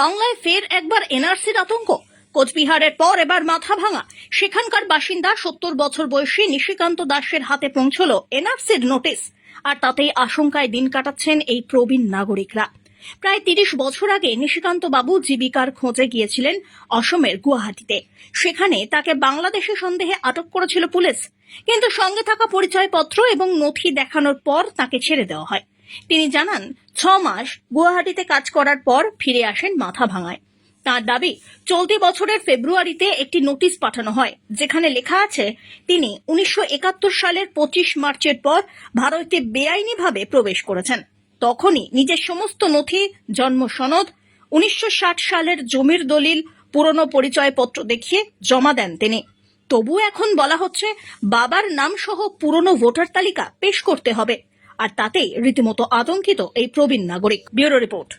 বাংলায় ফের একবার এনআরসির আতঙ্ক। কোচবিহারের পর এবার মাথা ভাঙা। সেখানকার বাসিন্দা সত্তর বছর বয়সী নিশিকান্ত দাসের হাতে পৌঁছল এনআরসির নোটিশ। আর তাতেই আশঙ্কায় দিন কাটাচ্ছেন এই প্রবীণ নাগরিকরা। প্রায় তিরিশ বছর আগে নিশিকান্ত বাবু জীবিকার খোঁজে গিয়েছিলেন অসমের গুয়াহাটিতে। সেখানে তাকে বাংলাদেশে সন্দেহে আটক করেছিল পুলিশ। কিন্তু সঙ্গে থাকা পরিচয়পত্র এবং নথি দেখানোর পর তাকে ছেড়ে দেওয়া হয়। তিনি জানান ছ মাস গুয়াহাটিতে কাজ করার পর ফিরে আসেন মাথা ভাঙায় তার দাবি, চলতি বছরের ফেব্রুয়ারিতে একটি নোটিশ পাঠানো হয়, যেখানে লেখা আছে, তিনি উনিশশো একাত্তর সালের পঁচিশ মার্চের পর ভারতে বেআইনিভাবে প্রবেশ করেছেন। তখনই নিজের সমস্ত নথি, জন্ম সনদ, উনিশশো ষাট সালের জমির দলিল, পুরনো পরিচয়পত্র দেখিয়ে জমা দেন তিনি। তবু এখন বলা হচ্ছে, বাবার নাম সহ পুরনো ভোটার তালিকা পেশ করতে হবে। আর তাতেই রীতিমতো আতঙ্কিত এই প্রবীণ নাগরিক। Bureau report.